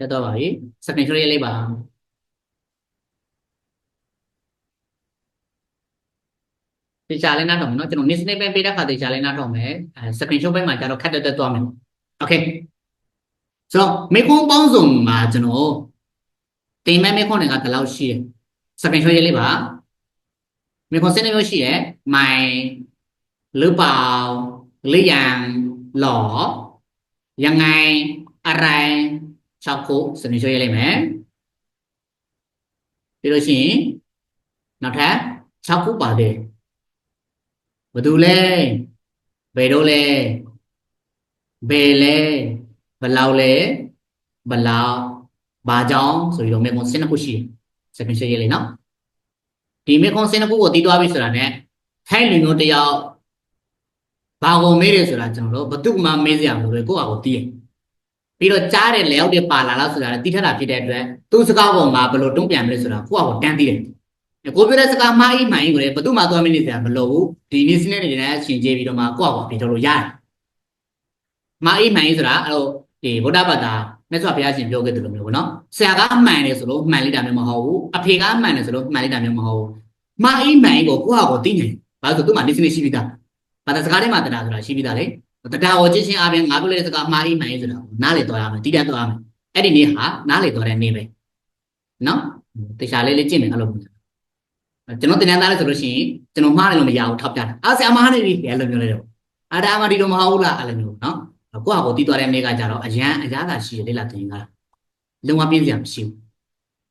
ရတော့ပါပြီ screenshot ရေးလိုက်ပါတေချာလေးနားထောင်မယ်နော်ကျွန်တော် next statement ပေးတဲ့ခါတေချာလေးနားထောင်မယ်အဲ screenshot ဘက်မှာကျတော့ခက်တက်တက်သွားမယ် okay ဆိုတော့မေခွန်းပေါင်းစုံမှာကျွန်တော်တင်မဲ့မေခွန်းတွေကဒီလောက်ရှိတယ် screenshot ရေးလိုက်ပါမေခွန်းစနေမျိုးရှိတယ်မိုင်หรือเปล่าหรือยังหรอยังไงอะไร 6ခုစနေချိုးရေးလိုက်မယ်ပြီးလို့ရှိရင်နောက်ထပ်6ခုပါသေးဘယ်သူလဲဘယ်တော့လဲဘယ်လဲဘလောက်လဲဘလောက်ဘာကြောင့်ဆိုပြီးတော့မေကွန်12ခုရှိစနေချိုးရေးလိုက်နော်ဒီမေကွန်12ခုကိုတီးသွားပြီဆိုတာ ਨੇ ထိုင်းလူမျိုးတယောက်ဘာကိုမေးတယ်ဆိုတာကျွန်တော်တို့ဘသူမှမေးစရာမလိုဘူးကိုယ့်အကိုတီးတယ် ပြီးတော့ကြားတယ်လျောက်တယ်ပါလာလားဆိုတာလည်းသိထတာဖြစ်တဲ့အတွက်သူ့စကားပေါ်မှာဘယ်လိုတုံ့ပြန်မလဲဆိုတာကိုယ့်ဟာကိုယ်တန်းသိတယ်ကိုပြောတဲ့စကားမှားအိမှန်ကြီးကိုလည်းဘယ်သူမှသွားမနေစရာမလိုဘူးဒီနည်းစနစ်တွေနဲ့ရှင်ကျေးပြီးတော့မှကိုယ့်ဟာကိုယ်ပြင်ထုတ်လို့ရတယ်မှားအိမှန်ကြီးဆိုတာအဲ့လိုဒီဗုဒ္ဓဘာသာမြတ်စွာဘုရားရှင်ပြောခဲ့တယ်လို့မျိုးပေါ့နော်ဆရာကမှန်တယ်ဆိုလို့မှန်လိုက်တာမျိုးမဟုတ်ဘူးအဖေကမှန်တယ်ဆိုလို့မှန်လိုက်တာမျိုးမဟုတ်ဘူးမှားအိမှန်ကြီးကိုကိုယ့်ဟာကိုယ်သိနေဘာလို့ဆိုသူ့မှာနည်းစနစ်ရှိပြီးသားဘာသာစကားထဲမှာတရားဆိုတာရှိပြီးသားလေ တရားဟောချင်းချင်းအပြင်ငါပြောတဲ့စကားမှားအိမှန်ကြီးဆိုတာကိုနားလေတော့ရမယ်တည်တတ်တော့ရမယ်အဲ့ဒီနေ့ဟာနားလေတော့တဲ့နေ့ပဲနော်တရားလေးလေးကြည့်မယ်အဲ့လိုကျွန်တော်တင်တန်းသားလဲဆိုလို့ရှိရင်ကျွန်တော်မှားတယ်လို့မရဘူးထောက်ပြတာအာဆရာမှားနေပြီအဲ့လိုမျိုးလေးတော့အာဒါမှဒီလိုမဟုတ်ဘူးလားအဲ့လိုမျိုးနော်ကိုယ့်ဟာကိုတီးသွားတဲ့နေ့ကကြတော့အရန်အရာသာရှိတယ်လေ့လာသင်ကလုံးဝပြင်းစရာမရှိဘူး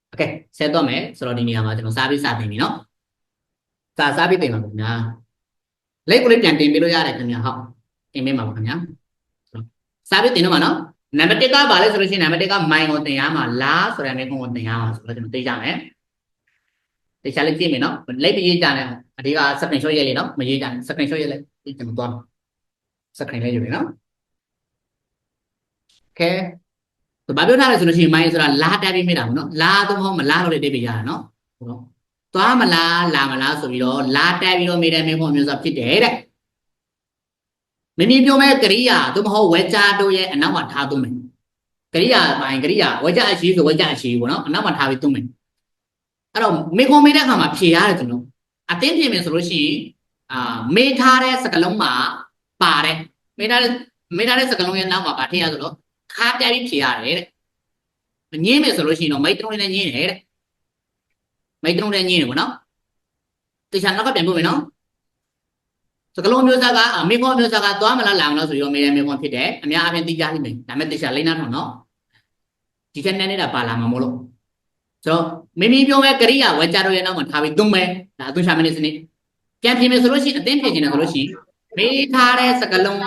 โอเคဆက်တော့မယ်ဆိုတော့ဒီနေရာမှာကျွန်တော်စားပြီးစတင်ပြီနော်စာစားပြီးတင်ပါခင်ဗျာလက်ကိုလေးပြန်တင်ပေးလို့ရတယ်ခင်ဗျာဟုတ် တင်ပေးပါပါခင်ဗျာစားပြီးတင်တော့မှာနော်နံပါတ်1ကဘာလဲဆိုလို့ရှိရင်နံပါတ်1ကမိုင်ကိုတင်ရမှာလားဆိုတဲ့မေခွန်းကိုတင်ရမှာဆိုတော့ကျွန်တော်သိကြမယ်တေချာလေးကြည့်မယ်နော်လက်ပြရေးကြတယ်အဒီက screen shot ရေးလေနော်မရေးကြနဲ့ screen shot ရေးလေဒီကျွန်တော်သွားမယ် screen လေးယူမယ်နော်ကဲဘာပြောထားလဲဆိုလို့ရှိရင်မိုင်းဆိုတာလာတက်ပြီးမိတာပေါ့နော်လာတော့မဟုတ်မလာတော့တဲ့တိပိရတာနော်ဟုတ်တော့သွားမလားလာမလားဆိုပြီးတော့လာတက်ပြီးတော့မိတဲ့မင်းဖို့မျိုးဆိုဖြစ်တယ်တဲ့ မင်းပြောမဲ့ကရိယာသို့မဟုတ်ဝေကြတို့ရဲ့အနောက်မှာထားသွင်းမယ်ကရိယာမိုင်းကရိယာဝေကြအရှိဆိုဝေကြအရှိပေါ့နော်အနောက်မှာထားပြီးသွင်းမယ်အဲ့တော့မေခွန်မေးတဲ့အခါမှာဖြေရတယ်ကျွန်တော်အတင်းဖြေမယ်ဆိုလို့ရှိရင်အာမေးထားတဲ့စကလုံးမှာပါတယ်မေးထားတဲ့မေးထားတဲ့စကလုံးရဲ့နောက်မှာပါထည့်ရဆိုတော့ခါပြပြီးဖြေရတယ်တဲ့မငင်းမယ်ဆိုလို့ရှိရင်တော့မိတ်တုံးလေးနဲ့ငင်းတယ်တဲ့မိတ်တုံးလေးငင်းတယ်ဗောနော်တခြားနောက်ကပြန်ပို့မယ်နော်စ ကလုံးမျိုးစားကအမေဖောမျိုးစားကသွားမလားလာမလားဆိုပြီးတော့မေရမေဖောဖြစ်တယ်အများအားဖြင့်သိကြလိမ့်မယ်ဒါမဲ့တခြားလိမ့်နာထောင်နော်ဒီချက်နဲ့နေတာပါလာမှာမလို့ဆိုတော့မိမိပြောမဲ့ကရိယာဝေကြတော့ရဲ့နောက်မှာထားပြီးသုံးမယ်ဒါအသွရှာမနေစနစ်ပြန်ပြင်မယ်ဆိုလို့ရှိရင်အသိဖြေခြင်းတယ်ဆိုလို့ရှိရင်မေးထားတဲ့စကလုံး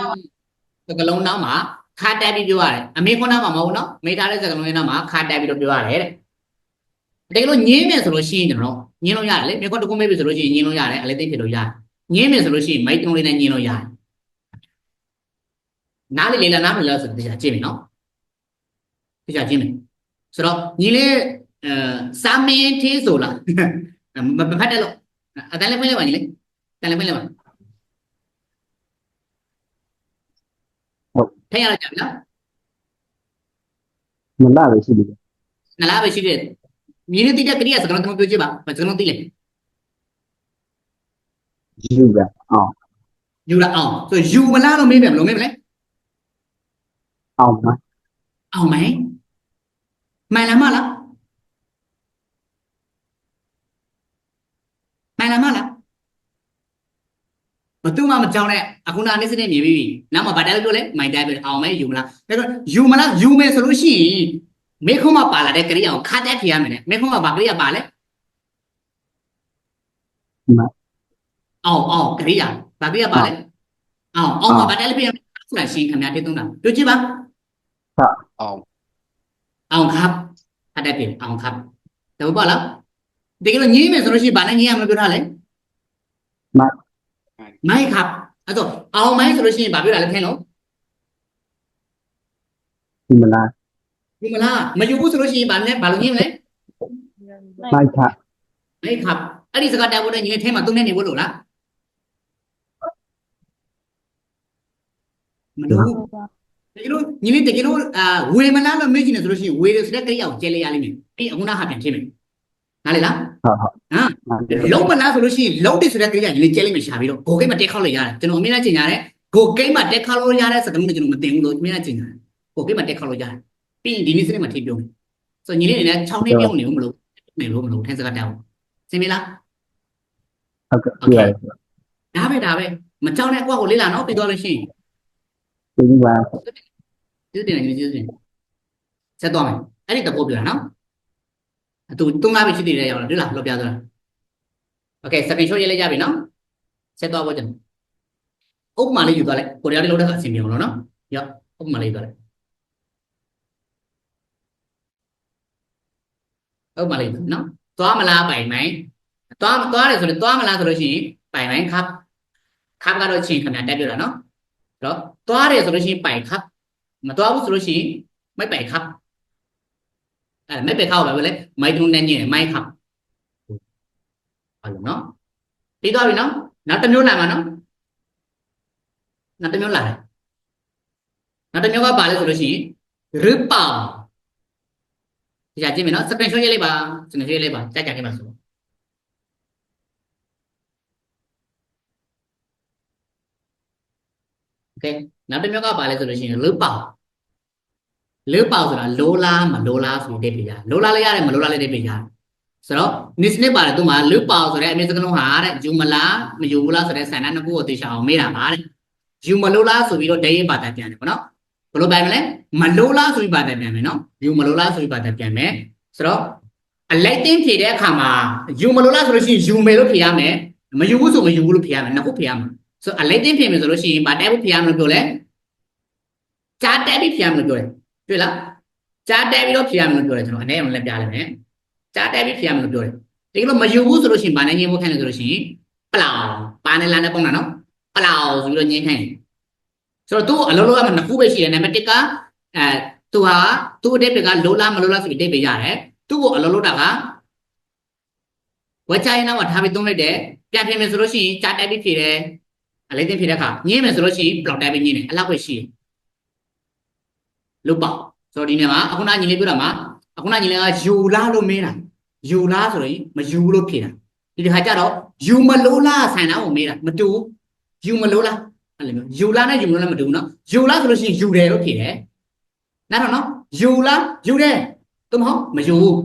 စကလုံးနောက်မှာခါတက်ပြီးပြောရတယ်အမေခုနကမဟုတ်ဘူးနော်မိထားတဲ့စကားလုံးရဲ့နောက်မှာခါတက်ပြီးတော့ပြောရတယ်တဲ့တကယ်လို့ညင်းမယ်ဆိုလို့ရှိရင်ကျွန်တော်ညင်းလို့ရတယ်လေမြေခွန်းတစ်ခုမေးပြီဆိုလို့ရှိရင်ညင်းလို့ရတယ်အလေးသိဖြစ်လို့ရတယ် ညင်းမယ်ဆိုလို့ရှိရင်မိုက်တုံးလေးနဲ့ညင်းလို့ရတယ်နားလေလေလားနားမလားဆိုတော့တရားကြည့်မယ်နော်တရားကြည့်မယ်ဆိုတော့ညီလေးအဲစာမင်းသေးဆိုလားမဖတ်တယ်လို့အတန်းလေးဖွင့်လိုက်ပါညီလေးတန်းလေးဖွင့်လိုက်ပါထည့်ရကြပြီနော်မလာပဲရှိတယ်နလားပဲရှိတယ်မြင်းတိတဲ့ကရိယာစကားလုံးပြောကြည့်ပါမစကားလုံးသိလေ ယူကအောင်ယူလာအောင်ဆိုယူမလားတော့မေးပြန်ဘယ်လိုမေးမလဲအောင်မအောင်မိုင်းမိုင်လာမလားမိုင်လာမလားဘသူမှမကြောက်နဲ့အခုနာနေစနေမြင်ပြီနောက်မှာဗတ်တယ်ပြောလဲမိုင်တယ်ပြောအောင်မဲယူမလားဒါတော့ယူမလားယူမယ်ဆိုလို့ရှိရင်မေခုံးမပါလာတဲ့ကရိယာကိုခါတက်ဖြေရမယ်နဲ့မေခုံးကဘာကရိယာပါလဲ အောင်အောင်ကရိယာဘာကရိယာပါလဲအောင်အောင်မှာဗတ်တယ်ပြရမယ်ဆိုတာရှင်းခင်ဗျာတိသုံးတာတွေ့ကြည့်ပါ အောင် အောင်ครับဖတ်တတ်တယ်အောင်ครับဒါဘောလားတကယ်လို့ညင်းမယ်ဆိုလို့ရှိရင်ဗာနဲ့ညင်းရမလို့ပြောထားလဲမိုက်ครับအဲ့တော့အောင်မိုင်းဆိုလို့ရှိရင်ဗာပြောတာလဲခင်းလို့ ဒီမလား ဒီမလားမယူဘူးဆိုလို့ရှိရင်ဗာနဲ့ဗာလို့ညင်းမလဲ မိုက်ခ မိုက်ครับအဲ့ဒီစကားတက်ဖို့တဲ့ညင်းထဲမှာသုံးနေနေဖို့လို့လား မလို့မတကယ်လို့ညီလေးတကယ်လို့အာဝေမလားလို့မေ့ချင်တယ်ဆိုလို့ရှိရင်ဝေတယ်ဆိုတဲ့ကိရိယာကိုကျဲလိုက်ရလိမ့်မယ်ပြီးအခုနဟာပြန်ဖြစ်မယ်နားလေလားဟုတ်ဟုတ်ဟမ်လုံးမလားဆိုလို့ရှိရင်လုံးတယ်ဆိုတဲ့ကိရိယာညီလေးကျဲလိုက်မှရှာပြီးတော့ဂိုကိတ်မှာတက်ခောက်လို့ရတယ်ကျွန်တော်အမြဲတမ်းချိန်ရတယ်ဂိုကိတ်မှာတက်ခောက်လို့ရတဲ့စကားမျိုးကျွန်တော်မတင်ဘူးလို့အမြဲတမ်းချိန်ရတယ်ဂိုကိတ်မှာတက်ခောက်လို့ရတယ်ပြီးရင်ဒီနေ့စနေမှာထိပြုံးမယ်ဆိုတော့ညီလေးအနေနဲ့6နှစ်ပြုံးနေဘူးမလို့နေလို့မလို့ထိုင်စကားတောင်းစင်ပြီလားဟုတ်ကဲ့ပြရတယ်ဒါပဲဒါပဲမကြောက်နဲ့အကွက်ကိုလေးလာနော်ပြီးတော့လို့ရှိရင် ဒီလိုပါ ကျေးဇူးတင်တယ်ကျေးဇူးတင်ဆက်သွားမယ်အဲ့ဒီတပုတ်ပြောတာနော်အတူသုံးလားပဲရှိသေးတယ်ရောက်လာတွေ့လားလောက်ပြသွားတာโอเคစပင်ရှိုးရေးလိုက်ကြပြီနော်ဆက်သွားဖို့ကျွန်တော်ဥပမာလေးယူသွားလိုက်ကိုရီးယားလေးလောက်တဲ့အဆင်ပြေအောင်လို့နော်ရောက်ဥပမာလေးယူသွားလိုက်ဥပမာလေးယူနော်သွားမလားပိုင်မိုင်းသွားသွားတယ်ဆိုတော့သွားမလားဆိုလို့ရှိရင်ပိုင်မိုင်းခပ်ခပ်ကတော့ချင်းခင်ဗျာတက်ပြတာနော်အဲ့တော့ သွားတယ်ဆိုလို့ရှိရင်ပိုင်ခပ် မတော်ဘူးဆိုလို့ရှိရင်ไม่ไปครับအဲ့ဒါไม่ไปเข้าပဲလေမိုက်တုံးနဲ့ညင်မိုက်ครับဟုတ်လို့နော်ပြီးသွားပြီနော်နောက်တစ်မျိုးလာမှာနော်နောက်တစ်မျိုးလာတယ်နောက်တစ်မျိုးကပါလဲဆိုလို့ရှိရင်ရစ်ပေါဒီကြကြည့်မယ်နော်စပင်ရှောရေးလိုက်ပါစပင်ရှောရေးလိုက်ပါကြကြခဲ့ပါဆိုโอเค နောက်တစ်မျိုးကပါလဲဆိုလို့ရှိရင်ရစ်ပေါလေပေါဆိုတာလိုလားမလိုလားဆိုတဲ့ပြရလိုလားလည်းရတယ်မလိုလားလည်းတဲ့ပြရဆိုတော့နိစနစ်ပါတယ်သူမှာလေပေါဆိုတဲ့အမေစကလုံးဟာတဲ့ယူမလားမယူဘူးလားဆိုတဲ့ဆန္ဒနှစ်ခုကိုသိချအောင်မေးတာပါတဲ့ယူမလိုလားဆိုပြီးတော့ဒိရင်ပါတာပြန်တယ်ပေါ့နော်ဘယ်လိုပြန်မလဲမလိုလားဆိုပြီးပါတာပြန်မယ်နော်ယူမလိုလားဆိုပြီးပါတာပြန်မယ်ဆိုတော့အလိုက်တင်းဖြေတဲ့အခါမှာယူမလိုလားဆိုလို့ရှိရင်ယူမယ်လို့ဖြေရမယ်မယူဘူးဆိုမယူဘူးလို့ဖြေရမယ်နှစ်ခုဖြေရမှာ ဆိုတော့အလိုက်တင်းဖြေမယ်ဆိုလို့ရှိရင်ဗာတဲဖို့ဖြေရမယ်လို့ပြောလဲကြားတဲပြီးဖြေရမယ်လို့ပြောတယ်တွေ့လားကြားတဲပြီးတော့ဖြေရမယ်လို့ပြောတယ်ကျွန်တော်အနေနဲ့လည်းပြလိုက်မယ်ကြားတဲပြီးဖြေရမယ်လို့ပြောတယ်ဒီကလို့မယူဘူးဆိုလို့ရှိရင်ဗာနဲ့ညင်းဖို့ခိုင်းတယ်ဆိုလို့ရှိရင်ပလောင်ပါနဲ့လာနဲ့ပုံတာနော်ပလောင်ဆိုပြီးတော့ညင်းခိုင်းတယ်ဆိုတော့သူအလုံးလုံးကမှနှစ်ခုပဲရှိတယ်နံပါတ်1ကအဲသူဟာသူ့အတိတ်ကလိုလားမလိုလားဆိုပြီးအတိတ်ပဲရတယ်သူ့ကိုအလုံးလုံးတာကဝချိုင်းနာမှာထားပြီးသုံးလိုက်တယ်ပြန်ပြင်မယ်ဆိုလို့ရှိရင်ကြားတဲပြီးဖြေတယ် အလေးသိဖြေတဲ့အခါညင်းမယ်ဆိုလို့ရှိရင်ပလောင်တဲပြီးညင်းတယ်အလောက်ပဲရှိတယ်လုတ်ပေါ့ဆိုတော့ဒီနေ့မှာအခုနညီလေးပြောတာမှာအခုနညီလေးကယူလားလို့မေးတာယူလားဆိုရင်မယူလို့ဖြေတာဒီတစ်ခါကျတော့ယူမလို့လားဆန်တာကိုမေးတာမတူယူမလို့လားအဲ့လိုမျိုးယူလားနဲ့ယူမလို့လားမတူဘူးနော်ယူလားဆိုလို့ရှိရင်ယူတယ်လို့ဖြေတယ်နားတော့နော်ယူလားယူတယ်သူမဟုတ်မယူဘူး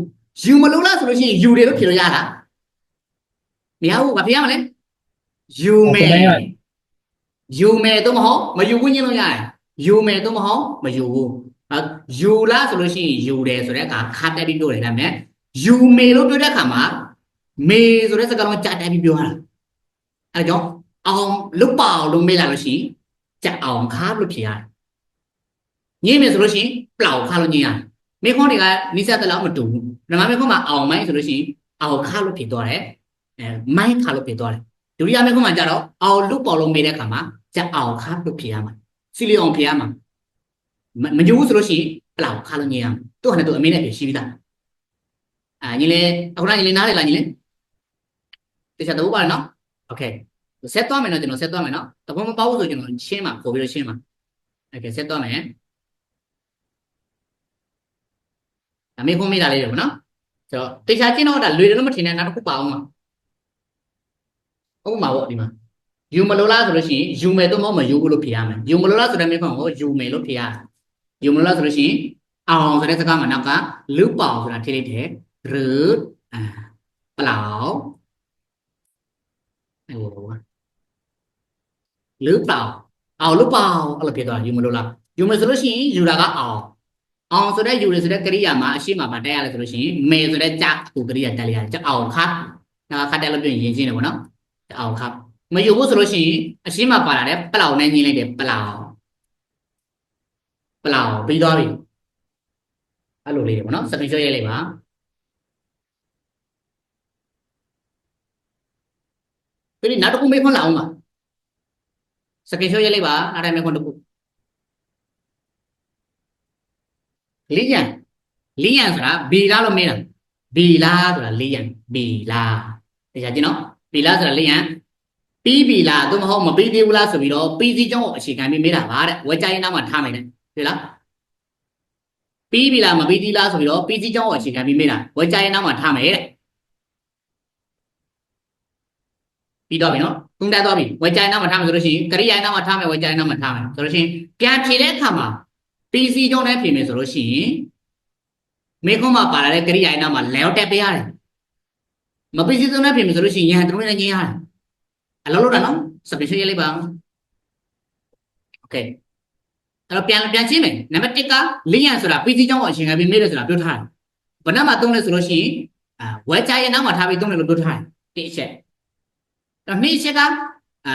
ယူမလို့လားဆိုလို့ရှိရင်ယူတယ်လို့ဖြေလို့ရတာမရဘူးဘာဖြေရမလဲယူမယ် ယူမယ်သူမဟုတ်မယူဘူးညင်းလို့ရတယ်ယူမယ်သူမဟုတ်မယူဘူးအဲယူလားဆိုလို့ရှိရင်ယူတယ်ဆိုတဲ့အခါခါတက်ပြီးပြောတယ်ဒါပေမဲ့ယူမေလို့ပြောတဲ့အခါမှာမေဆိုတဲ့စကားလုံးကြာတက်ပြီးပြောတာအဲဒါကြောင့်အောင်လုတ်ပါအောင်လို့မေးလာလို့ရှိရင်ကြာအောင်ခါလို့ဖြေရတယ်ညင်းမယ်ဆိုလို့ရှိရင်ပလောက်ခါလို့ညင်းရတယ်မေခွန်းတွေကနိစ္စတလောက်မတူဘူးဓမ္မမေခွန်းမှာအောင်မိုင်းဆိုလို့ရှိရင်အောင်ခါလို့ဖြေသွားတယ်အဲမိုင်းခါလို့ဖြေသွားတယ်ဒုတိယမေခွန်းမှာကျတော့အောင်လုတ်ပေါ်လို့မေးတဲ့အခါမှာ ကြာအောင်ခါလို့ဖြေရမှာစီလီအောင်ဖြေရမှာ မမညို့ဘူးဆိုလို့ရှိရင်ပလောက်ခါလို့ညင်ရမယ်သူ့ဟာနဲ့သူအမေနဲ့ပြရှိပြီးသားအာညီလေးအခုနညီလေးနားလေလားညီလေးတခြားတော့ပါနော်โอเคဆက်သွားမယ်နော်ကျွန်တော်ဆက်သွားမယ်နော်တဘောမပေါ့ဘူးဆိုကျွန်တော်ရှင်းမှာပို့ပြီးတော့ရှင်းမှာโอเคဆက်သွားမယ်အမေခွန်မိတာလေးတွေပေါ့နော်ဆိုတော့တခြားကျင်းတော့ဒါလွေတယ်လို့မထင်နဲ့နောက်တစ်ခုပါအောင်မှာဟုတ်မှာပေါ့ဒီမှာ ယူမလို့လားဆိုလို့ရှိရင်ယူမယ်တော့မဟုတ်မယူဘူးလို့ဖြေရမယ်ယူမလို့လားဆိုတဲ့မိခွန်းကိုယူမယ်လို့ဖြေရတယ်ယူမလို့ဆိုလို့ရှိရင်အောင်ဆိုတဲ့စကားမှာနောက်ကလူပေါင်ဆိုတာထည့်လိုက်တယ်ရឺအာပလောက်အဲလိုလူပေါင်အောင်လူပေါင်အဲ့လိုဖြစ်သွားယူမလို့လားယူမယ်ဆိုလို့ရှိရင်ယူတာကအောင်အောင်ဆိုတဲ့ယူရဆိုတဲ့ကရိယာမှာအရှိမမှာတက်ရလဲဆိုလို့ရှိရင်မေဆိုတဲ့ကြကိုကရိယာတက်လိုက်ရတယ်ကြအောင်ခတ်နာခတ်တယ်လို့ပြောရင်ရင်ချင်းတယ်ပေါ့နော်အောင်ခတ် မယူဘူးဆိုလို့ရှိရင်အရှိမပါလာတဲ့ပလောက်နဲ့ညင်းလိုက်တယ်ပလောက်ပလောက်ပြီးသွားပြီအဲ့လိုလေးတွေပေါ့နော်စပင်ရှော့ရေးလိုက်ပါပြီးနောက်တစ်ခုမေးခွန်းလာအောင်ပါစပင်ရှော့ရေးလိုက်ပါနောက်တိုင်းမေးခွန်းတစ်ခုလီယန်လီယန်ဆိုတာဘီလာလို့မေးတာဘီလာဆိုတာလီယန်ဘီလာတရားကြည့်နော်ဘီလာဆိုတာလီယန် ပြီးပြီလားသို့မဟုတ်မပြီးသေးဘူးလားဆိုပြီးတော့ပြီးစီးကြောင်းကိုအခြေခံပြီးမေးတာပါတဲ့ဝဲကြိုင်းနောက်မှာထားမယ်တဲ့တွေ့လားပြီးပြီလားမပြီးသေးလားဆိုပြီးတော့ပြီးစီးကြောင်းကိုအခြေခံပြီးမေးတာဝဲကြရဲ့နောက်မှာထားမယ်တဲ့ပြီးတော့ပြီနော်သုံးတက်သွားပြီဝဲကြရဲ့နောက်မှာထားမယ်ဆိုလို့ရှိရင်ကရိယာရဲ့နောက်မှာထားမယ်ဝဲကြရဲ့နောက်မှာထားမယ်ဆိုလို့ရှိရင်ပြန်ဖြေတဲ့အခါမှာပြီးစီးကြောင်းနဲ့ဖြေမယ်ဆိုလို့ရှိရင်မေခွန်းမှာပါလာတဲ့ကရိယာရဲ့နောက်မှာလဲရောက်တက်ပေးရတယ်မပြီးစီးကြောင်းနဲ့ဖြေမယ်ဆိုလို့ရှိရင်ရဟန်တုံးနဲ့ညင်းရတယ် အလုံးလုံးတာနော် substitution ရေးလိုက်ပါအောင် okay အဲ့တော့ပြန်ပြန်ချင်းမယ်နံပါတ်1ကလင်းရန်ဆိုတာ PC ကြောင်းကိုအချိန်ခံပြီးမေ့တယ်ဆိုတာပြောထားတယ်ဘဏ္ဍမှာသုံးလဲဆိုလို့ရှိရင်အာဝက်ချရဲ့နောက်မှာထားပြီးသုံးတယ်လို့ပြောထားတယ်တစ်ချက်တော့နှစ်ချက်ကအာ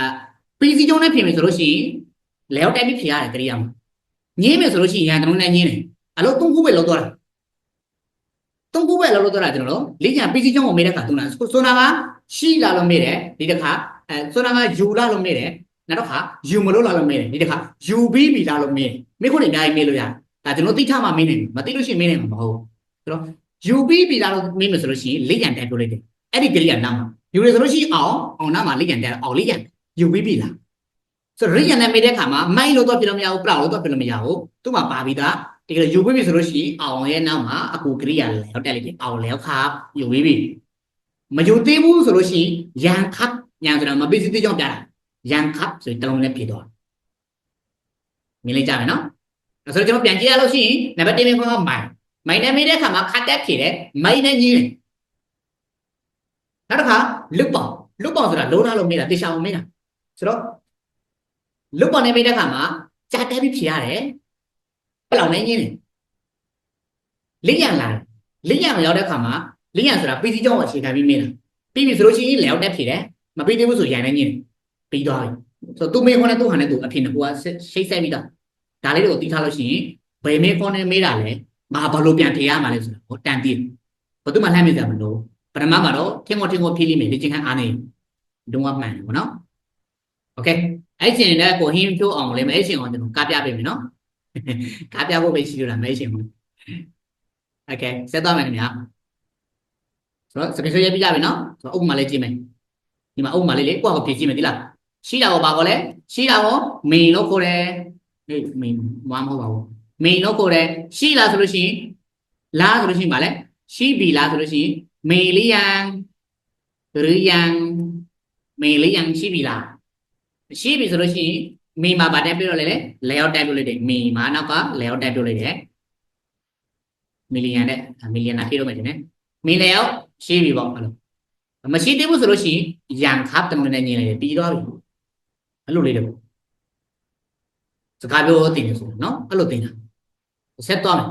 PC ကြောင်းနဲ့ဖြည့်မယ်ဆိုလို့ရှိရင်လဲရောက်တိုက်ပြီးဖြည့်ရတယ်တရိယာမှာညင်းမယ်ဆိုလို့ရှိရင်ရန်တုံးနဲ့ညင်းတယ်အလုံးသုံးခုပဲလောက်တော့တာသုံးခုပဲလောက်တော့တာကျွန်တော်တို့လင်းရန် PC ကြောင်းကိုမေ့တဲ့အခါသုံးတာဆိုတာကရှိလာလို့မေ့တယ်ဒီတစ်ခါ အဲဆိုနာကယူလာလို့မေ့တယ်နောက်တစ်ခါယူမလို့လာလို့မေ့တယ်ဒီတစ်ခါယူပြီးပြီလာလို့မေ့တယ်မိခွန်းတွေအများကြီးမေးလို့ရတယ်ဒါကျွန်တော်သိထားမှမင်းနိုင်ဘူးမသိလို့ရှိရင်မင်းနိုင်မှာမဟုတ်ဘူးဆိုတော့ယူပြီးပြီလားလို့မင်းလို့ဆိုလို့ရှိရင်လိရန်တက်ပြောလိုက်တယ်အဲ့ဒီကလေးကနားမှာယူရဆိုလို့ရှိရင်အောင်အောင်နားမှာလိရန်တက်အောင်လိရန်ယူပြီးပြီလားဆိုတော့လိရန်နဲ့မေးတဲ့အခါမှာမိုက်လို့တော့ပြလို့မရဘူးပလောက်လို့တော့ပြလို့မရဘူးသူ့မှာပါပြီးသားဒီကလေးယူပြီးပြီဆိုလို့ရှိရင်အောင်ရဲ့နောက်မှာအကူကလေးကလည်းတက်လိုက်တယ်အောင်လည်းခါယူပြီးပြီမယူသေးဘူးဆိုလို့ရှိရင်ရန်ခပ် ရန်ဆိုတာမပိစိတိကြောင့်ပြတာရန်ခပ်ဆိုရင်တလုံးနဲ့ဖြစ်သွားမြင်လိုက်ကြမယ်နော်အဲ့ဆိုတော့ကျွန်တော်ပြန်ကြည့်ရလို့ရှိရင်နံပါတ်1မိခွန်းကမိုင်မိုင်နဲ့မေးတဲ့အခါမှာခတ်တက်ဖြေတယ်မိုင်နဲ့ညင်းတယ်နောက်တစ်ခါလွတ်ပေါင်လွတ်ပေါင်ဆိုတာလုံးထားလို့မေးတာတေချာအောင်မေးတာဆိုတော့လွတ်ပေါင်နဲ့မေးတဲ့အခါမှာကြာတက်ပြီးဖြေရတယ်ဘယ်လောက်နဲ့ညင်းတယ်လိရန်လာတယ်လိရန်ရောက်တဲ့အခါမှာလိရန်ဆိုတာပီစီကြောင်းကိုအခြေခံပြီးမေးတာပြီးပြီဆိုလို့ရှိရင်လေရောက်တက်ဖြေတယ် မပြီးသေးဘူးဆိုရန်နဲ့ညင်းတယ်ပြီးသွားပြီဆိုတော့သူမေးခွန်းနဲ့သူဟာနဲ့သူအဖြစ်နဲ့ကိုကရှိတ်ဆက်ပြီးသား ဒါလေးတွေကိုသိထားလို့ရှိရင်ဘယ်မေးခွန်းနဲ့မေးတာလဲမဟာဘာလို့ပြန်ဖြေရမှာလဲဆိုတာဟောတန်တည်ဘယ်သူမှလှမ်းမေးကြမလို့ပထမမှာတော့ထင်ကိုထင်ကိုဖြေလိမ့်မယ်လေ့ကျင့်ခန်းအားနေဒုံဝမှန်တယ်ဗောနော်โอเคအဲ့ချိန်နဲ့ကိုဟင်းဖြိုးအောင်လည်းမအဲ့ချိန်အောင်ကျွန်တော်ကားပြပေးမယ်နော်ကားပြဖို့ပဲရှိလို့လားမအဲ့ချိန်ဘူးโอเคဆက်သွားမယ်ခင်ဗျာဆိုတော့စပင်ဆွေးရပြကြပြီနော်ဆိုတော့ဥပမာလေးကြည့်မယ် ဒီမှာဥပမာလေးလေးကိုယ့်ဟာကိုဖြေကြည့်မယ်ဒီလားရှိတာကိုပါကောလဲရှိတာကိုမင်းလို့ခေါ်တယ်အေးမင်းမမဟုတ်ပါဘူးမင်းလို့ခေါ်တယ်ရှိလားဆိုလို့ရှိရင်လားဆိုလို့ရှိရင်ဗာလဲရှိပြီလားဆိုလို့ရှိရင်မေလီယံရယံမေလီယံရှိပြီလားရှိပြီဆိုလို့ရှိရင်မေမှာဗာတက်ပြတော့လေလေလေရောက်တက်ပြလိုက်တယ်မေမှာနောက်ကလေရောက်တက်ပြလိုက်တယ်မီလီယံနဲ့မီလီယံနာဖြည့်တော့မယ်တင်မီလီရောက်ရှိပြီပေါ့အဲ့လို မရှိသေးဘူးဆိုလို့ရှိရင်ယံခပ်တမန်နဲ့ညင်လိုက်တယ်ပြီးတော့ပြီအဲ့လိုလေးတယ်စကားပြောတင်နေဆိုတာနော်အဲ့လိုတင်တာဆက်သွားမယ်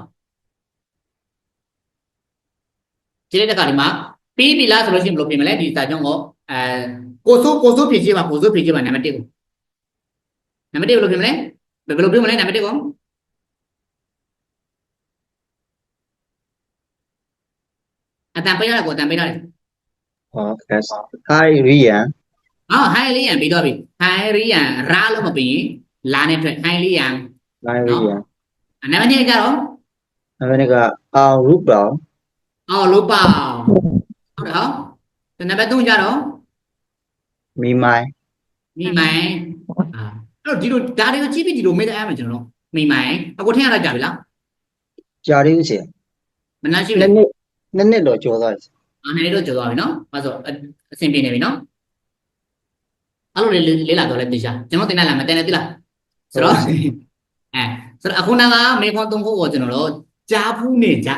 ဒီနေ့တခါဒီမှာပြီးပြီလားဆိုလို့ရှိရင်ဘယ်လိုပြင်မလဲဒီစာကြောင်းကိုအဲကိုစိုးကိုစိုးပြင်ကြည့်ပါကိုစိုးပြင်ကြည့်ပါနံပါတ်1ကိုနံပါတ်1ဘယ်လိုပြင်မလဲဘယ်လိုပြင်မလဲနံပါတ်1ကိုအတန်ပေးရတယ်ကိုအတန်ပေးရတယ် ဟောကဲဟိုင်ရီယန်ဟောဟိုင်လီယန်ပြီးတော့ပြီဟိုင်လီယန်ရာလို့မပြီးရင်လာနဲ့ထွက်ဟိုင်လီယန်လိုင်းရီယန်နံပါတ်2ကြတော့အမေကအောင်ရူပေါင်အော်လို့ပါဟုတ်တယ်ဟောဒီနံပါတ်3ကြတော့မီမိုင်မိမိုင်အာအဲ့တော့ဒီလိုဒါတွေကိုကြည့်ပြီးဒီလိုမေးတဲ့အမှကျွန်တော်တို့မိမိုင်အခုထင်ရတော့ကြပြီလားဂျာရီဦးစီမနာရှိဘူးနှစ်နှစ်နှစ်နှစ်တော့ကျော်သွားပြီ အားနေတော့ကြော်သွားပြီနော်ဘာလို့အအဆင်ပြေနေပြီနော်အဲ့လိုလေးလေးလာတော့လဲသိချာကျွန်တော်တင်လိုက်လာမတင်နဲ့သိလားဆိုတော့အဲဆိုတော့အခုနကမေခွန်သုံးခုကိုကျွန်တော်တို့ကြားဘူးနေကြ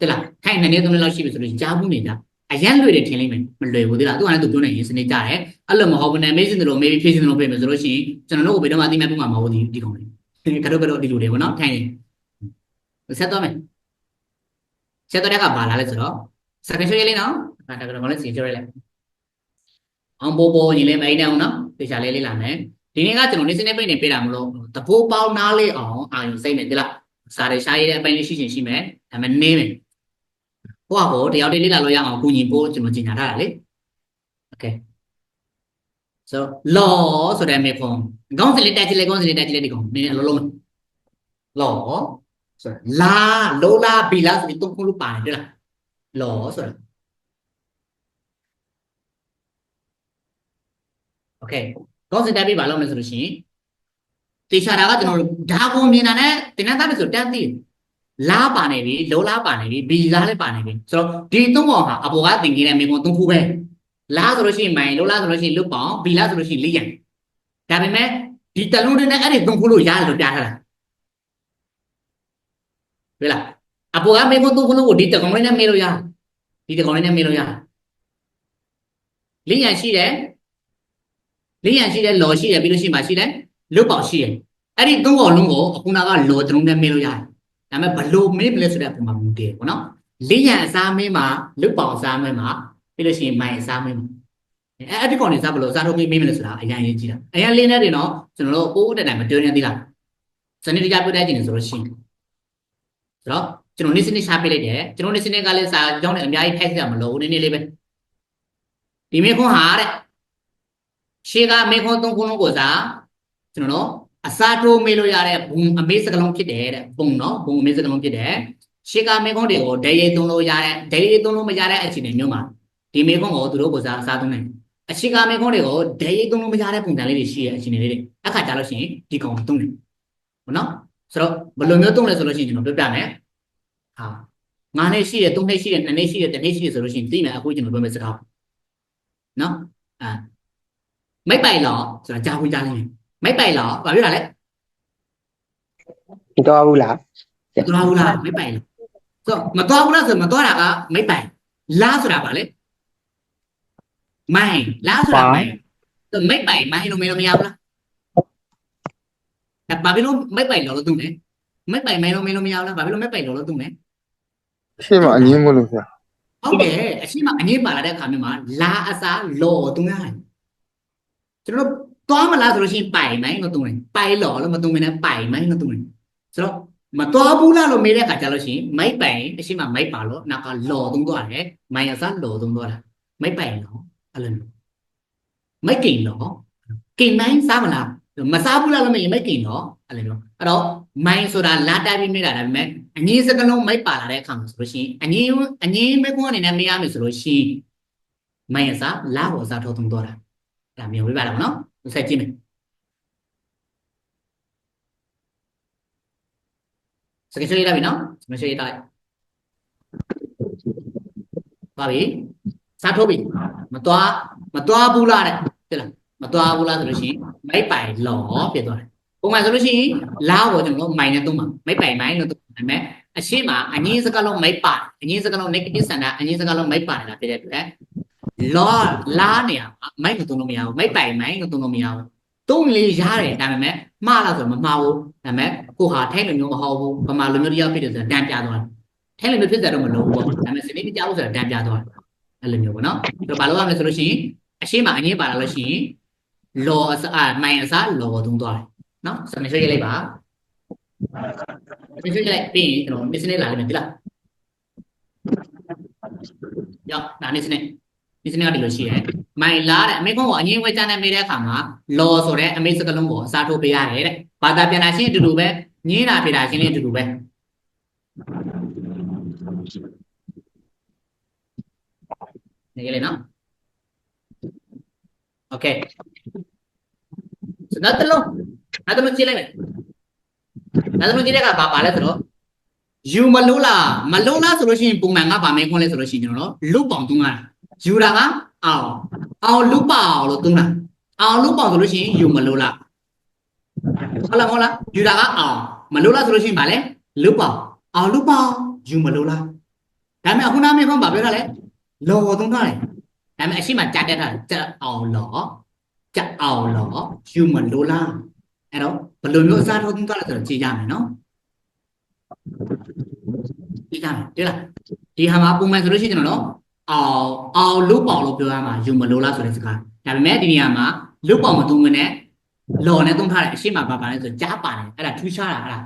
သိလားခိုင်နေနေသုံးလေးလောက်ရှိပြီဆိုလို့ကြားဘူးနေကြအရန်လွယ်တယ်ထင်လိမ့်မယ်မလွယ်ဘူးသိလားသူကလည်းသူပြောနေရင်စနေကြတယ်အဲ့လိုမဟုတ်ဘူးနဲ့မေးစင်တယ်လို့မေးပြီးဖြည့်စင်တယ်လို့ပြေမယ်ဆိုလို့ရှိရင်ကျွန်တော်တို့ကိုဘယ်တော့မှအတိအမှတ်ပြုမှာမဟုတ်ဘူးဒီဒီကောင်လေးကတော့ကတော့ဒီလိုတွေပေါ့နော်ထိုင်နေဆက်တော့မယ်ဆက်တော့တဲ့ကဘာလာလဲဆိုတော့ second show ရေးလေးနော်ဒါကတော့မလေးစီပြောရလိုက်အောင်ပို့ပို့ညီလေးမအိမ်နဲ့အောင်နော်တေချာလေးလေးလာမယ်ဒီနေ့ကကျွန်တော်နေစနေပိတ်နေပေးတာမလို့တပိုးပေါင်းနားလေးအောင်အာရုံစိတ်နဲ့ဒီလားစားရရှားရတဲ့အပိုင်းလေးရှိချင်ရှိမယ်ဒါမှနေမယ်ဟိုကဟိုတယောက်တည်းလေးလာလို့ရအောင်ကုညီပို့ကျွန်တော်ကြီးညာထားတာလေ okay so law ဆိုတဲ့မေခွန်ခေါင်းစလေးတက်ကြည့်လိုက်ခေါင်းစလေးတက်ကြည့်လိုက်ဒီကောင်နည်းနည်းအလုံးလုံး law ဆိုလာလိုလာဘီလာဆိုပြီးတုံးခုလို့ပါတယ်တဲ့လား law ဆိုတာ okay ခေါင်းစဉ်တက်ပြီးပါလို့မလဲဆိုလို့ရှိရင်တေချာတာကကျွန်တော်တို့ဒါကိုမြင်တာနဲ့တင်တဲ့သားပဲဆိုတန်းသိတယ်လားပါနေပြီလောလားပါနေပြီဘီလားလည်းပါနေပြီဆိုတော့ဒီသုံးကောင်ဟာအပေါ်ကသင်ကြီးတဲ့မိကုံသုံးခုပဲလားဆိုလို့ရှိရင်မိုင်လောလားဆိုလို့ရှိရင်လွတ်ပေါင်ဘီလားဆိုလို့ရှိရင်လေးရံဒါပေမဲ့ဒီတလုံးနဲ့အဲ့ဒီသုံးခုလို့ရတယ်လို့ပြထားတာတွေ့လား အပေါ်ကမိကုံသုံးခုလို့ကိုဒီတကောင်လေးနဲ့မေးလို့ရတယ်ဒီတကောင်လေးနဲ့မေးလို့ရတယ်လေးရံရှိတယ်လေးရံရှိတယ်လော်ရှိတယ်ပြီးလို့ရှိမှရှိတယ်လွတ်ပေါင်ရှိတယ်အဲ့ဒီသုံးကောင်လုံးကိုအခုနကလော်တလုံးနဲ့မေးလို့ရတယ်ဒါပေမဲ့ဘလို့မေးမလဲဆိုတဲ့အပေါ်မှာမူတည်ပေါ့နော်လေးရန်အစားမင်းမှာလွတ်ပေါင်အစားမင်းမှာပြီးလို့ရှိရင်မိုင်အစားမင်းမှာအဲအဲ့ဒီကောင်တွေစားဘလို့စားထုတ်ပြီးမေးမလို့ဆိုတာအရင်ရေးကြည့်တာအရင်လင်းနေတယ်နော်ကျွန်တော်တို့ပိုးတဲ့တိုင်မတွင်းနေသေးလားစနေတကြပြတဲ့ကျင်နေဆိုလို့ရှိရင်ဆိုတော့ ကျွန်တော်နေ့စနေ့ရှားပေးလိုက်တယ်ကျွန်တော်နေ့စနေ့ကလည်းစာကြောင်းနဲ့အများကြီးထိုက်စရာမလိုဘူးနည်းနည်းလေးပဲဒီမေခွန်းဟာတဲ့ရှေးကမေခွန်းသုံးခုလုံးကိုစားကျွန်တော်တို့အစားတိုးမေးလို့ရတဲ့ဘုံအမေးစကလုံးဖြစ်တယ်တဲ့ဘုံနော်ဘုံအမေးစကလုံးဖြစ်တယ်ရှေကမေခွန်းတွေကိုဒဲရိတ်သုံးလို့ရတဲ့ဒဲရိတ်သုံးလို့မရတဲ့အခြေအနေမျိုးမှာဒီမေခွန်းကိုသူတို့ကစားအစားသုံးတယ်အရှိကမေခွန်းတွေကိုဒဲရိတ်သုံးလို့မရတဲ့ပုံစံလေးတွေရှိရဲ့အခြေအနေလေးတွေအခါကြလို့ရှိရင်ဒီကောင်ကိုသုံးတယ်ဟုတ်နော်ဆိုတော့ဘယ်လိုမျိုးသုံးလဲဆိုလို့ရှိရင်ကျွန်တော်ပြောပြမယ် ဟာငါနဲ့ရှိတယ်သုံးနှစ်ရှိတယ်နှစ်နှစ်ရှိတယ်တစ်နှစ်ရှိတယ်ဆိုလို့ရှိရင်သိမယ်အခုကျွန်တော်ပြောမယ့်စကားနော်အာမိတ်ပိုင်လောဆိုတာကြားဝင်ကြားလိမ့်မယ်မိတ်ပိုင်လောဘာပြောတာလဲမတော်ဘူးလားမတော်ဘူးလားမိတ်ပိုင်လားဆိုတော့မတော်ဘူးလားဆိုမတော်တာကမိတ်ပိုင်လားဆိုတာဗာလေမိုင်လားဆိုတာမိုင်ဆိုမိတ်ပိုင်မိုင်လို့မင်းလို့မရဘူးလားဒါဘာဖြစ်လို့မိတ်ပိုင်လို့လို့သူလဲမိတ်ပိုင်မိုင်လို့မင်းလို့မရဘူးလားဘာဖြစ်လို့မိတ်ပိုင်လို့လို့သူလဲ ရှေ့မှာအငင်းမလို့ဗျာဟုတ်တယ်အရှိမအငင်းပါလာတဲ့အခါမျိုးမှာလာအစားလော်သူရတယ်ကျွန်တော်တို့သွားမလားဆိုလို့ရှိရင်ပိုင်မိုင်လို့သူတယ်ပိုင်လော်လို့မသူမနဲ့ပိုင်မိုင်လို့သူတယ်ဆိုတော့မတော်ဘူးလားလို့မေးတဲ့အခါကျလို့ရှိရင်မိုက်ပိုင်အရှိမမိုက်ပါလို့နောက်ကလော်သုံးသွားတယ်မိုင်အစားလော်သုံးသွားတာမိုက်ပိုင်လောအဲ့လိုမျိုးမိုက်ကိန်လောကိန်မိုင်းစားမလားမစားဘူးလားလို့မေးရင်မိုက်ကိန်လောအဲ့လိုမျိုးအဲ့တော့ မိုင်းဆိုတာလာတိုက်ပြီးနေတာဒါပေမဲ့အငင်းစကလုံးမိုက်ပါလာတဲ့အခါမှာဆိုလို့ရှိရင်အငင်းအငင်းဘက်ကွန်းအနေနဲ့မေးရမယ်ဆိုလို့ရှိရင်မိုင်အစားလာဘောအစားထောသုံးသွားတာအဲ့ဒါမျိုးဝေးပါလားမနော်ဆက်ကြည့်မယ်စကင်ရှိရပြီနော်စကင်ရှိရတိုက်ပါပြီစားထုတ်ပြီမသွားမသွားဘူးလားတဲ့ဟုတ်လားမသွားဘူးလားဆိုလို့ရှိရင်မိုက်ပိုင်လောဖြစ်သွားတယ် ပုံမှန်ဆိုလို့ရှိရင်လာကိုကျွန်တော်တို့မိုင်နဲ့သုံးပါမိုက်ပိုင်မိုင်လို့သုံးပါဒါပေမဲ့အရှိမအငင်းစကလုံးမိုက်ပါအငင်းစကလုံး negative ဆန္ဒအငင်းစကလုံးမိုက်ပါနေတာဖြစ်တဲ့အတွက်လောလာနေရမိုက်ကိုသုံးလို့မရဘူးမိုက်ပိုင်မိုင်ကိုသုံးလို့မရဘူးသုံးလေရတယ်ဒါပေမဲ့မှားလားဆိုတော့မမှားဘူးဒါပေမဲ့ကိုဟာထိုင်းလိုမျိုးမဟုတ်ဘူးဗမာလိုမျိုးတရားဖြစ်တယ်ဆိုတာတန်ပြသွားတယ်ထိုင်းလိုမျိုးဖြစ်တယ်တော့မလို့ဘူးပေါ့ဒါပေမဲ့စနစ်တကျလို့ဆိုတာတန်ပြသွားတယ်အဲ့လိုမျိုးပေါ့နော်အဲ့တော့ဘာလို့ရမလဲဆိုလို့ရှိရင်အရှိမအငင်းပါလာလို့ရှိရင်လောအစားမိုင်အစားလောသုံးသွားတယ် နော်စမဆွေးရလိုက်ပါစမဆွေးရလိုက်ပြီးရင်ကျွန်တော် business လာလိမ့်မယ်ဒီလားရောက်ဒါနေစနေ business ကဒီလိုရှိတယ်မိုင်လာတဲ့အမေကုန်းကိုအငင်းဝဲချမ်းနဲ့မေးတဲ့အခါမှာလောဆိုတဲ့အမေစကလုံးကိုအစားထိုးပေးရတယ်တဲ့ဘာသာပြန်တာရှင်းအတူတူပဲညင်းတာပြတာရှင်းလေးအတူတူပဲနေရလေနော်โနောက်တစ်လုံးနောက်တစ်လုံးကြည့်လိုက်မယ်နောက်တစ်လုံးကြည့်တဲ့ကဘာပါလဲဆိုတော့ယူမလို့လားမလို့လားဆိုလို့ရှိရင်ပုံမှန်ကဗာမဲခွန်းလဲဆိုလို့ရှိရင်ကျွန်တော်တို့လူပောင်သုံးတာယူတာကအောင်အောင်လူပောင်လို့သုံးတာအောင်လူပောင်ဆိုလို့ရှိရင်ယူမလို့လားဟုတ်လားမဟုတ်လားယူတာကအောင်မလို့လားဆိုလို့ရှိရင်ဗာလဲလူပောင်အောင်လူပောင်ယူမလို့လားဒါပေမဲ့ခုနမဲခွန်းဗာပြောတာလဲလော်သုံးတာလေဒါပေမဲ့အရှိမကြားတတ်တာကြအောင်လော် ကြအောင်လော်ယူမလို့လားအဲ့တော့ဘယ်လိုမျိုးအစားထိုးသုံးထားလဲဆိုတော့ကြည့်ကြမယ်နော်ကြည့်ကြမယ်တွေ့လားဒီဟာမှာပုံမှန်ဆိုလို့ရှိရင်ကျွန်တော်တို့အောင်အောင်လုတ်ပေါင်လို့ပြောရမှာယူမလို့လားဆိုတဲ့စကားဒါပေမဲ့ဒီနေရာမှာလုတ်ပေါင်မသုံးမနဲ့လော်နဲ့သုံးထားတယ်အရှိမပါပါလဲဆိုကြားပါတယ်အဲ့ဒါထူးခြားတာအဲ့ဒါ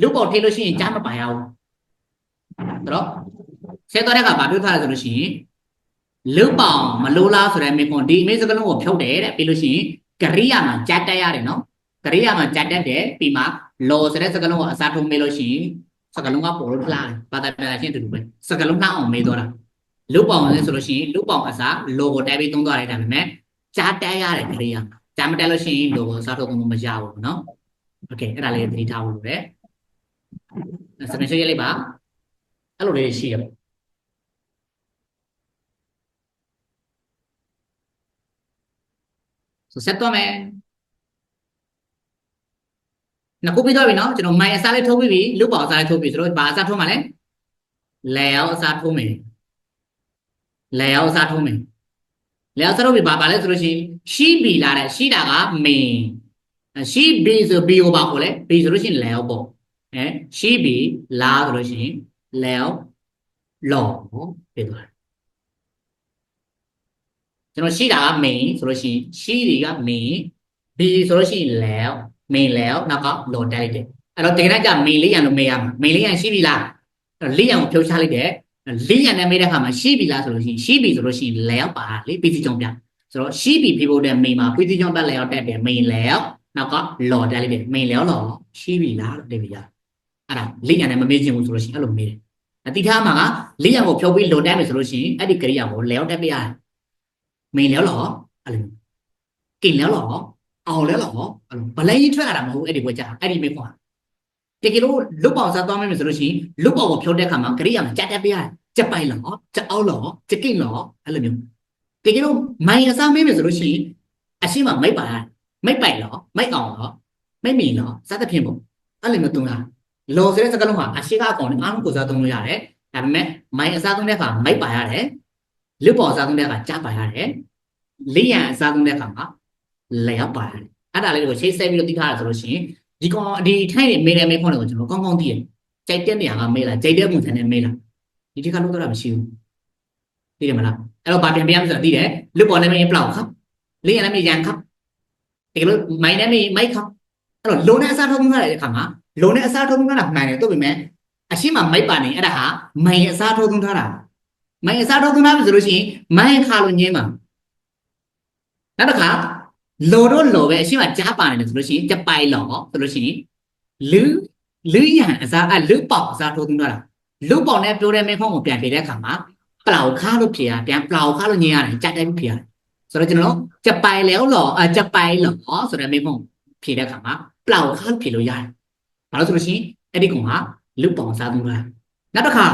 လုတ်ပေါင်ထိလို့ရှိရင်ကြားမပါရဘူးဆိုတော့ဆဲတော့တဲ့ကဘာပြောထားလဲဆိုလို့ရှိရင် လုတ်ပေါင်မလို့လားဆိုတဲ့မိကွန်ဒီအမေစကလုံးကိုဖြုတ်တယ်တဲ့ပြီးလို့ရှိရင်ကရိယာမှာကြားတက်ရတယ်နော်ကရိယာမှာကြားတက်တယ်ပြီးမှလော်ဆိုတဲ့စကလုံးကိုအစားထိုးမေးလို့ရှိရင် စကလုံးကပေါ်လို့လာတယ်ဘာသာပြန်ရှင်းတူတူပဲစကလုံးနှောင်းအောင်မေးသွားတာလုတ်ပေါင်လဲဆိုလို့ရှိရင်လုတ်ပေါင်အစား logo တိုက်ပြီးသုံးသွားတယ်ဒါပေမဲ့ကြားတက်ရတယ်ခရီးရကြားမတက်လို့ရှိရင် logo စားထုတ်သုံးလို့မရဘူးเนาะ โอเคအဲ့ဒါလေးသတိထားဖို့လိုတယ်စကရင်းရှေ့ရေးလိုက်ပါအဲ့လိုလေးရှိရပေါ့ ဆိုဆက်တော့မယ်နောက်ခုပြီးတော့ပြီနော်ကျွန်တော်မိုင်အစားလေးထိုးပြီးပြီလူပေါအစားလေးထိုးပြီးဆိုတော့ဘာအစားထိုးမှာလဲလဲအောင်အစားထိုးမယ်လဲအောင်အစားထိုးမယ်လဲအောင်အစားထိုးပြီးဘာပါလဲဆိုလို့ရှိရင်ရှိပြီလာတဲ့ရှိတာကမင်းရှိပြီဆိုဘီကိုပါခေါ်လဲဘီဆိုလို့ရှိရင်လဲအောင်ပေါ့အဲရှိပြီလာဆိုလို့ရှိရင်လဲအောင်လောဖြစ်သွားတယ် ကျွန်တော်ရှိတာကမင်းဆိုလို့ရှိရင်ရှိတွေကမင်းဘီဆိုလို့ရှိရင်လဲအောင်မင်းလဲအောင်နောက်ကလောတက်လိုက်တယ်အဲ့တော့တကယ်တမ်းကျမင်းလေးရံလို့မေးရမှာမင်းလေးရံရှိပြီလားအဲ့တော့လေးရံကိုဖြုတ်ချလိုက်တယ်လေးရံနဲ့မေးတဲ့အခါမှာရှိပြီလားဆိုလို့ရှိရင်ရှိပြီဆိုလို့ရှိရင်လဲအောင်ပါလေပြီးစီကြောင်ပြဆိုတော့ရှိပြီဖြစ်ဖို့တဲ့မင်းမှာပြီးစီကြောင်တက်လဲအောင်တက်တယ်မင်းလဲအောင်နောက်ကလောတက်လိုက်တယ်မင်းလဲအောင်လောရှိပြီလားလို့တိတ်ပြရအဲ့ဒါလေးရံနဲ့မမေးချင်ဘူးဆိုလို့ရှိရင်အဲ့လိုမေးတယ်အတိထားမှာကလေးရံကိုဖြုတ်ပြီးလောတက်မယ်ဆိုလို့ရှိရင်အဲ့ဒီကရိယာကိုလဲအောင်တက်ပြရတယ် မင်းလဲအောင်လောအဲ့လိုกินแล้วหรอ အောင်လဲတော့အဲ့လိုဗလဲကြီးထွက်လာတာမဟုတ်ဘူးအဲ့ဒီဘွဲကြာအဲ့ဒီမေးခွန်းတကယ်လို့လွတ်ပေါင်စားသွားမယ်ဆိုလို့ရှိရင်လွတ်ပေါင်ကိုဖြုတ်တဲ့ခါမှာကရိယာမှာကြက်တက်ပေးရတယ်ကြက်ပိုင်လောကြက်အောက်လောကြက်ကိတ်လောအဲ့လိုမျိုးတကယ်လို့မိုင်အစားမေးမယ်ဆိုလို့ရှိရင်အရှိမမိတ်ပါရတယ်မိတ်ပိုင်လောမိတ်အောင်လောမိတ်မီလောစားတဲ့ဖြစ်ပေါ့အဲ့လိုမျိုးသုံးတာလောဆိုတဲ့စကားလုံးဟာအရှိကအကောင်နဲ့အားလုံးကိုစားသုံးလို့ရတယ်ဒါပေမဲ့မိုင်အစားသုံးတဲ့အခါမိတ်ပါရတယ် လွတ်ပေါင်အစားသုံးတဲ့အခါကြက်ပါရတယ်လေးရန်အစားသုံးတဲ့အခါမှာလဲရောက်ပါရတယ်အဲ့ဒါလေးကိုချိတ်ဆက်ပြီးတော့သိထားရဆိုလို့ရှိရင်ဒီကောင်ဒီထိုင်းနေမေးတယ်မေးခွန်းတွေကိုကျွန်တော်ကောင်းကောင်းသိတယ်ကြိုက်တဲ့နေရာကမေးလားကြိုက်တဲ့ပုံစံနဲ့မေးလားဒီတစ်ခါလုံးတော့မရှိဘူးသိတယ်မလားအဲ့တော့ဗာပြန်ပြရမယ်ဆိုတော့သိတယ်လွတ်ပေါ်နဲ့မေးပလောက်ခပ်လေးရနဲ့မေးရန်ခပ်ဒီလိုမိုင်းနဲ့မေးမိုက်ခပ်အဲ့တော့လုံနဲ့အစားထုတ်မှုရတဲ့အခါမှာလုံနဲ့အစားထုတ်မှုရတာမှန်တယ်တို့ပေမဲ့အရှိမမိုက်ပါနေအဲ့ဒါဟာမိုင်အစားထုတ်သွင်းထားတာ မိုင်အစားထုတ်သွင်းထားပြီဆိုလို့ရှိရင်မိုင်ခါလို့ညင်းမှာနောက်တစ်ခါလောတော့လောပဲအရှိမကြားပါနေတယ်ဆိုလို့ရှိရင်ကြပိုင်လောဆိုလို့ရှိရင်လူလူရန်အစားအလူပေါက်အစားထိုးသွင်းတော့တာလူပေါက်နဲ့ပြောတဲ့မဲဖုံးကိုပြန်ဖြေတဲ့အခါမှာပလောက်ခါလို့ဖြေရပြန်ပလောက်ခါလို့ညင်ရတယ်ကြက်တိုင်းဖြေရတယ်ဆိုတော့ကျွန်တော်ကြပိုင်လဲလောအကြပိုင်လောဆိုတဲ့မဲဖုံးဖြေတဲ့အခါမှာပလောက်ခါလို့ဖြေလို့ရတယ်ဘာလို့ဆိုလို့ရှိရင်အဲ့ဒီကောင်ကလူပေါက်အစားသွင်းတာနောက်တစ်ခါ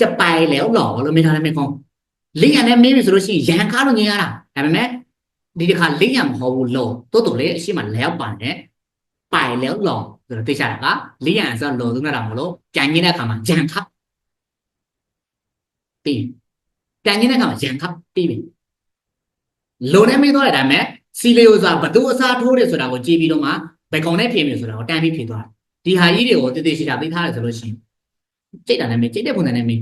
ကြပိုင်လဲလောလို့မေးထားတဲ့မဲဖုံးလေးရန်နဲ့မေးပြီဆိုလို့ရှိရင်ရန်ခါလို့ညင်ရတာဒါပေမဲ့ဒီတစ်ခါလေးရမဟုတ်ဘူးလောတိုးတိုးလေးအရှိမလဲရောက်ပါတယ်ပိုင်လဲလောဆိုတော့သိချတာကလေးရအစလောသုံးတာမလို့ကြံရင်းတဲ့အခါမှာဂျန်ခပ်ပြီးကြံရင်းတဲ့အခါမှာဂျန်ခပ်ပြီးပြီလောနဲ့မေးသွားတဲ့အတိုင်းပဲစီလီယိုဆိုတာဘသူအစားထိုးတယ်ဆိုတာကိုကြည့်ပြီးတော့မှဘယ်ကောင်နဲ့ဖြေမယ်ဆိုတာကိုတန်းပြီးဖြေသွားတယ်ဒီဟာကြီးတွေကိုတည်တည်ရှိတာသိထားတယ်ဆိုလို့ရှိရင် ကြိတ်တာနဲ့မေးကြိတ်တဲ့ပုံစံနဲ့မေး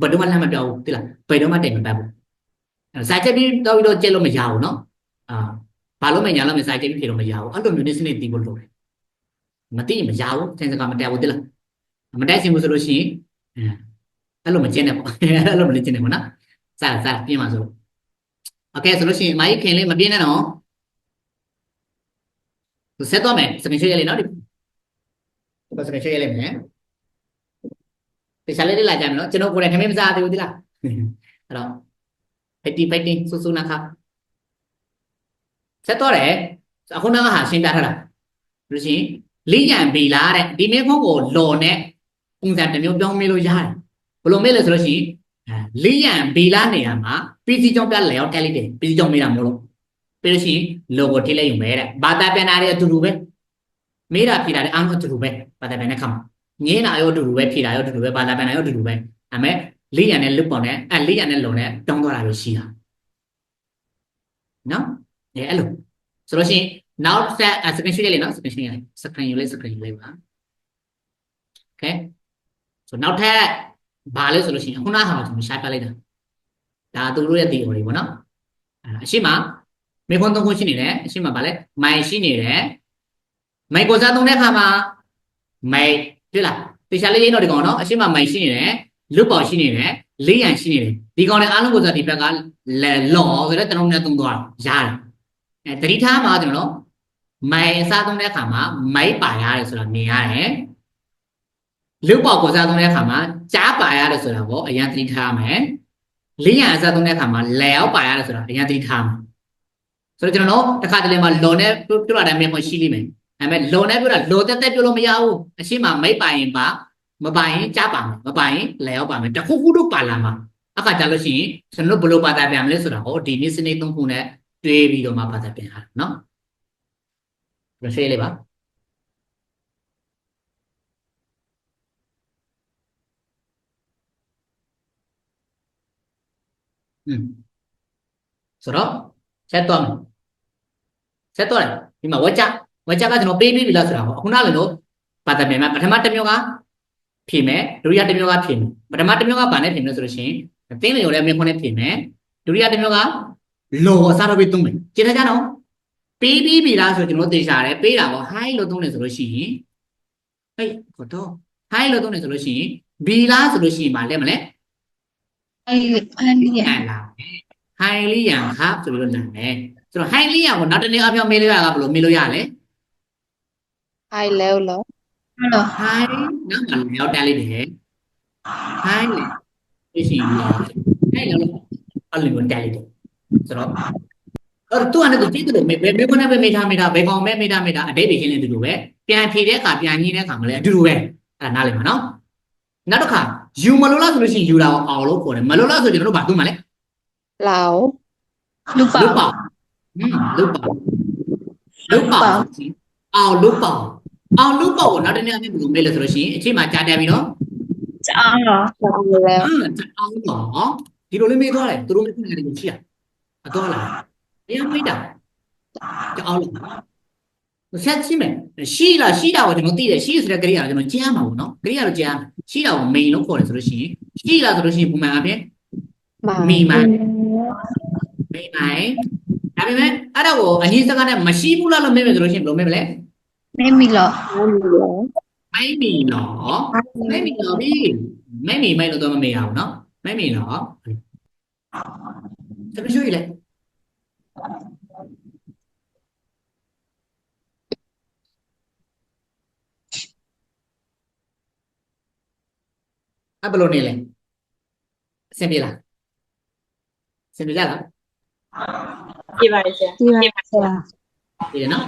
ဘယ်တော့မှလမ်းမပြောဘူးသိလားဘယ်တော့မှတိတ်မပတ်ဘူး အဲစာချက်ပြီးတော့ပြီးတော့ကျက်လို့မရဘူးเนาะအာဘာလို့မညာလို့မစာချက်ပြီးဖြေလို့မရဘူးအဲ့လိုမျိုးနေစနစ်တီးဖို့လုပ်တယ်မသိရင်မရဘူးစင်စကားမတက်ဘူးတိလားမတက်စင်ဘူးဆိုလို့ရှိရင်အဲအဲ့လိုမကျင်းနဲ့ပေါ့အဲ့လိုမကျင်းနဲ့ပေါ့နော်စာစာပြင်းပါဆိုโอเคဆိုလို့ရှိရင်မိုင်းခင်လေးမပြင်းနဲ့တော့သူဆက်တော့မယ်စကင်ရှိရလေးနော်ဒီစကင်ရှိရလေးမယ် တေချာလေးလေ့လာကြမယ်နော်ကျွန်တော်ကိုယ်တိုင်ခမင်းမစားသေးဘူးဒီလားအဲ့တော့ဖိုက်တီဖိုက်တီဆူဆူနာခါဆက်တော့တယ်အခုနောက်ဟာရှင်းပြထားတာလို့ရှိရင်လိညာဘီလာတဲ့ဒီမင်းခုံးကိုလော်နဲ့ပုံစံတစ်မျိုးပြောင်းမေးလို့ရတယ်ဘယ်လိုမေးလဲဆိုလို့ရှိရင်လိညာဘီလာနေရာမှာ PC ကြောင့်ပြလျောက်တက်လိုက်တယ် PC ကြောင့်မေးတာမဟုတ်လို့ပြလို့ရှိရင်လော်ကိုထိလိုက်ရုံပဲတဲ့ဘာသာပြန်တာတွေအတူတူပဲမေးတာဖြေတာလည်းအားလုံးအတူတူပဲဘာသာပြန်တဲ့ခါမှာ ငင်းတာရောအတူတူပဲဖြေတာရောအတူတူပဲဘာသာပြန်တာရောအတူတူပဲဒါပေမဲ့လေးရန်နဲ့လွတ်ပေါင်နဲ့အဲလေးရန်နဲ့လုံနဲ့တောင်းသွားတာလို့ရှိတာနော်အဲအဲ့လိုဆိုလို့ရှိရင်နောက်ဆက် screen share လေးနော် screen share လေး screen ယူလေး screen ယူလေးပါ okay ဆိုနောက်ထပ်ဘာလဲဆိုလို့ရှိရင်ခုနကဟာကျွန်တော်ရှားပြလိုက်တာဒါသူတို့ရဲ့ theory ပေါ့နော်အဲအရှိမမေခွန်းသုံးခုရှိနေတယ်အရှိမဘာလဲမိုင်ရှိနေတယ်မိုင်ကိုစားသုံးတဲ့အခါမှာမိုင် တွေ့လားတေချာလေးရင်းတော့ဒီကောင်နော်အရှိမမိုင်ရှိနေတယ်လွတ်ပေါက်ရှိနေတယ်လေးရန်ရှိနေတယ်ဒီကောင်တွေအားလုံးကိုဆိုဒီဘက်ကလဲလော်ဆိုတော့ကျွန်တော်နဲ့သုံးသွားရတယ်အဲတတိထားမှာကျွန်တော်မိုင်အစားသုံးတဲ့အခါမှာမိုက်ပါရတယ်ဆိုတာမြင်ရတယ်လွတ်ပေါက်ကိုစားသုံးတဲ့အခါမှာကြားပါရတယ်ဆိုတာကိုအရင်တတိထားမယ်လေးရန်အစားသုံးတဲ့အခါမှာလဲအောင်ပါရတယ်ဆိုတာအရင်တတိထားမယ်ဆိုတော့ကျွန်တော်တို့တစ်ခါတလေမှာလော်နဲ့ပြပြလာတဲ့မြေခွန်ရှိလိမ့်မယ် ဒါပေမဲ့လုံနဲ့ပြောတာလုံတက်တက်ပြောလို့မရဘူးအရှိမမိတ်ပိုင်ရင်ပါမပိုင်ရင်ကြားပါမယ်မပိုင်ရင်လဲရောက်ပါမယ်တခုခုတော့ပါလာမှာအခါကြလို့ရှိရင်ကျွန်တော်ဘယ်လိုဘာသာပြန်မလဲဆိုတာဟောဒီနေ့စနေသုံးခုနဲ့တွေးပြီးတော့မှဘာသာပြန်ရအောင်နော်ရရှိလေးပါอืมဆိုတော့ဆက်တော့မယ်ဆက်တော့တယ်ဒီမှာဝကြ ဝါကျကကျွန်တော်ပေးပြီးပြီလားဆိုတာပေါ့အခုနလည်းလို့ဘာသာပြန်မှာပထမတစ်မျိုးကဖြေမယ်ဒုတိယတစ်မျိုးကဖြေမယ်ပထမတစ်မျိုးကဘာနဲ့ဖြေမလဲဆိုလို့ရှိရင်သင်းလျော်တဲ့မင်းခွန်းနဲ့ဖြေမယ်ဒုတိယတစ်မျိုးကလောအစားတော့ပြီးသုံးမယ်ကျေနပ်ကြတော့ပေးပြီးပြီလားဆိုကျွန်တော်သိချာတယ်ပေးတာပေါ့ hi လို့သုံးတယ်ဆိုလို့ရှိရင်ဟဲ့ဟောတော့ hi လို့သုံးတယ်ဆိုလို့ရှိရင် b လားဆိုလို့ရှိရင်မလဲမလဲ hi လား highly ရန် have ဆိုပြီးတော့နာမယ်ဆိုတော့ highly ရန်ကိုနောက်တစ်နေ့အပြောင်းမေးလိုက်တာကဘယ်လိုမေးလို့ရလဲ high level လို့ hello hi နောက်မှလည်းတက်လိုက်တယ် hi လေသိရှိလို့ hi လို့အဲ့လိုတက်လိုက်တယ်ဆိုတော့အဲ့တော့သူကလည်းသူကြည့်တယ်မေမေကလည်းပဲမေထားမေထားဘယ်ကောင်ပဲမေထားမေထားအတိတ်တွေချင်းလည်းသူတို့ပဲပြန်ဖြေတဲ့အခါပြန်ညင်းတဲ့အခါမလဲအတူတူပဲအဲ့ဒါနားလည်မှာနော်နောက်တစ်ခါယူမလို့လားဆိုလို့ရှိရင်ယူတာကိုအောင်လို့ခေါ်တယ်မလို့လားဆိုကျွန်တော်တို့ဘာသူ့မှာလဲလာအောင်လူပါလူပါလူပါလူပါ အောင်လို့ပေါ့အောင်လို့ပေါ့ကိုနောက်တစ်နေ့အမြင်ဘယ်လိုမလဲလဲဆိုလို့ရှိရင်အချိန်မှကြာတက်ပြီးတော့ကြာတော့ကြာပြီလေဟမ်အောင်တော့ဟောဒီလိုလေးမေးသွားတယ်သူတို့လည်းခုနကတည်းကရှိရအတော့လားတရားမေးတာကြာအောင်လို့မဆက်ကြည့်မယ်ရှိလားရှိတာကိုကျွန်တော်သိတယ်ရှိဆိုတဲ့ကိရိယာကိုကျွန်တော်ကြားမှာပေါ့နော်ကိရိယာကိုကြားရှိတာကို main လို့ခေါ်တယ်ဆိုလို့ရှိရင်ရှိလားဆိုလို့ရှိရင်ပုံမှန်အပြင်မိမိုင်မိမိုင်ဒါပေမဲ့အဲ့ဒါကိုအရင်စကားနဲ့မရှိဘူးလားလို့မေးမယ်ဆိုလို့ရှိရင်ဘယ်လိုမေးမလဲ ไม่มีหรอ ไม่มีหรอ ไม่มีหรอพี่ ไม่มีไม่รู้ตัวมันไม่เอาเนาะไม่มีหรอ จะไม่ช่วยเลยอะบอลลูนี่เลยเซนดีล่ะเซนดีล่ะหรอที่ใบเสียกี่ใบเจสียดีเนาะ